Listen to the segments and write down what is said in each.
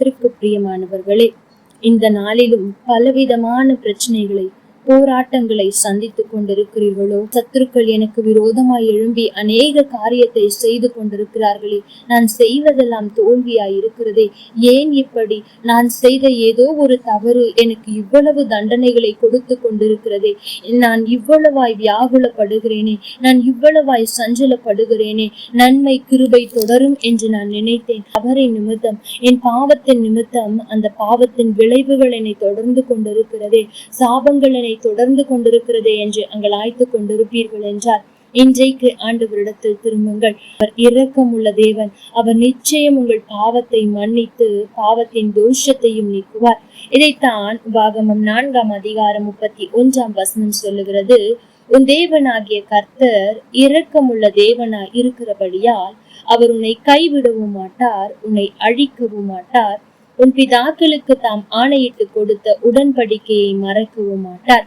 கர்த்தருக்கு பிரியமானவர்களே இந்த நாளிலும் பலவிதமான பிரச்சனைகளை போராட்டங்களை சந்தித்துக் கொண்டிருக்கிறீர்களோ? சத்துருக்கள் எனக்கு விரோதமாய் எழும்பி அநேக காரியத்தை செய்து கொண்டிருக்கிறார்களே நான் செய்வதெல்லாம் தோல்வியாய் இருக்கிறதே ஏன் இப்படி? நான் செய்த ஏதோ ஒரு தவறு எனக்கு இவ்வளவு தண்டனைகளை கொடுத்து கொண்டிருக்கிறதே. நான் இவ்வளவாய் வியாகுலப்படுகிறேனே நான் இவ்வளவாய் சஞ்சலப்படுகிறேனே. நன்மை கிருபை தொடரும் என்று நான் நினைத்தேன். அவரை நிமித்தம் என் பாவத்தின் நிமித்தம் அந்த பாவத்தின் விளைவுகள் என்னை தொடர்ந்து கொண்டிருக்கிறதே. சாபங்கள் என்னை தொடர்ந்து கொண்டிருக்கிறது என்று அங்கலாய்த்து கொண்டிருப்பீர்கள் என்றால் இன்றைக்கு ஆண்டவரிடத்தில் திரும்புங்கள். அவர் இரக்கமுள்ள தேவன். அவர் நிச்சயம் உங்கள் பாவத்தை மன்னித்து பாவத்தின் தோஷத்தையும் நீக்குவார். இதைத்தான் பாகமம் நான்காம் அதிகாரம் முப்பத்தி ஒன்றாம் வசனம் சொல்லுகிறது. உன் தேவனாகிய கர்த்தர் இரக்கமுள்ள தேவனாய் இருக்கிறபடியால் அவர் உன்னை கைவிடவும் மாட்டார் உன்னை அழிக்கவும் மாட்டார் உன் பிதாக்களுக்கு தாம் ஆணையிட்டு கொடுத்த உடன்படிக்கையை மறக்கவும் மாட்டார்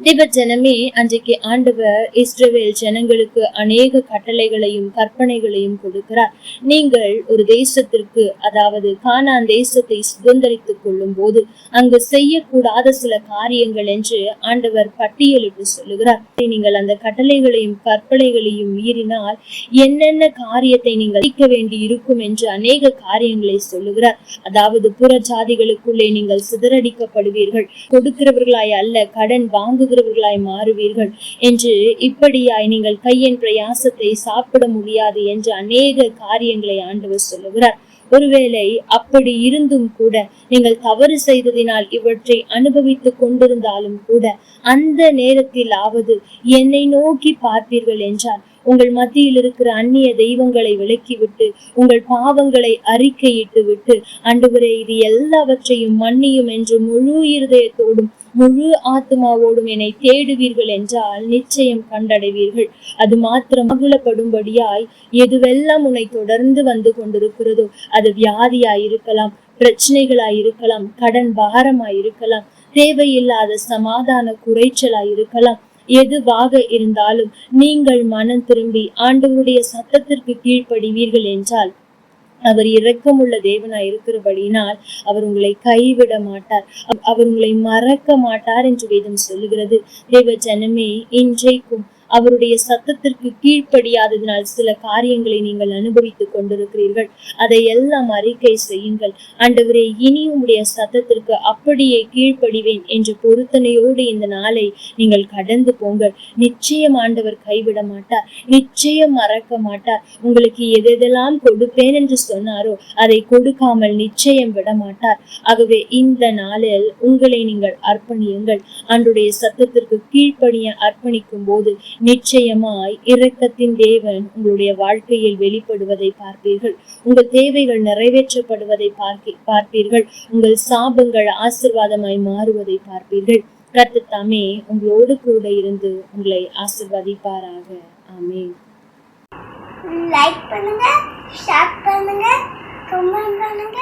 ஜனமே அன்றைக்கு ஆண்டவர் இஸ்ரேல் ஜனங்களுக்கு அநேக கட்டளைகளையும் கற்பனைகளையும் கொடுக்கிறார். நீங்கள் ஒரு தேசத்திற்கு அதாவது கானான் தேசத்தை சுதந்திரித்துக் கொள்ளும் போது அங்கு செய்யக்கூடாத சில காரியங்கள் என்று ஆண்டவர் பட்டியலிட்டு சொல்லுகிறார். நீங்கள் அந்த கட்டளைகளையும் கற்பனைகளையும் மீறினால் என்னென்ன காரியத்தை நீங்கள் அளிக்க வேண்டி இருக்கும் என்று அநேக காரியங்களை சொல்லுகிறார். அதாவது புற ஜாதிகளுக்குள்ளே நீங்கள் சிதறடிக்கப்படுவீர்கள். கொடுக்கிறவர்களாய் அல்ல கடன் வாங்குகிறவர்களாய் மாறுவீர்கள் என்று இப்படியாய் நீங்கள் கையின் பிரயாசத்தை சாப்பிட முடியாது என்று அநேக காரியங்களை ஆண்டவர் சொல்லுகிறார். ஒருவேளை அப்படி இருந்தும் கூட நீங்கள் தவறு செய்ததினால் இவற்றை அனுபவித்துக் கொண்டிருந்தாலும் கூட அந்த நேரத்தில் ஆவது என்னை நோக்கி பார்ப்பீர்கள் என்றால் உங்கள் மத்தியில் இருக்கிற அந்நிய தெய்வங்களை விலக்கிவிட்டு உங்கள் பாவங்களை அறிக்கையிட்டு விட்டு அன்றுவரே இது எல்லாவற்றையும் மன்னியும் என்று முழு இருதயத்தோடும் முழு ஆத்மாவோடும் என்னை தேடுவீர்கள் என்றால் நிச்சயம் கண்டடைவீர்கள். அது மாத்திரம் அகிலப்படும்படியாய் எதுவெல்லாம் உன்னை தொடர்ந்து வந்து கொண்டிருக்கிறதோ அது வியாதியாய் இருக்கலாம் பிரச்சனைகளாய் இருக்கலாம் கடன் பாரமாய் இருக்கலாம் தேவையில்லாத சமாதான குறைச்சலாய் இருக்கலாம் எதுவாக இருந்தாலும் நீங்கள் மனம் திரும்பி ஆண்டவருடைய சத்தத்திற்கு கீழ்ப்படிவீர்கள் என்றால் அவர் இரக்கமுள்ள தேவனாய் இருக்கிறபடியினால் அவர் உங்களை கைவிட மாட்டார். அவர் உங்களை மறக்க மாட்டார் என்று வேதம் சொல்லுகிறது. தேவ ஜனமே இன்றைக்கும் அவருடைய சத்தத்திற்கு கீழ்ப்படியாததினால் சில காரியங்களை நீங்கள் அனுபவித்துக் கொண்டிருக்கிறீர்கள். அதை எல்லாம் அறிக்கை செய்யுங்கள். ஆண்டவரே இனி உங்களுடைய சத்தத்திற்கு அப்படியே கீழ்ப்படிவேன் என்ற பொருத்தனையோடு இந்த நாளை நீங்கள் கடந்து போங்கள். நிச்சயம் ஆண்டவர் கைவிட மாட்டார். நிச்சயம் மறக்க மாட்டார். உங்களுக்கு எதெல்லாம் கொடுப்பேன் என்று சொன்னாரோ அதை கொடுக்காமல் நிச்சயம் விட மாட்டார். ஆகவே இந்த நாளில் உங்களை நீங்கள் அர்ப்பணியுங்கள். அன்றுடைய சத்தத்திற்கு கீழ்ப்பணிய அர்ப்பணிக்கும் போது நிச்சயமாய் இரக்கத்தின் தேவன் உங்களுடைய வாழ்க்கையில் வெளிப்படுவதை பார்ப்பீர்கள். உங்கள் தேவைகள் நிறைவேற்றப்படுவதை பார்க்க பார்ப்பீர்கள். உங்கள் சாபங்கள் ஆசிர்வாதமாய் மாறுவதை பார்ப்பீர்கள். கர்த்தர் தாமே உங்களோடு கூட இருந்து உங்களை ஆசிர்வதிப்பாராக. ஆமே லைக் பண்ணுங்க ஷேர் பண்ணுங்க கமெண்ட் பண்ணுங்க.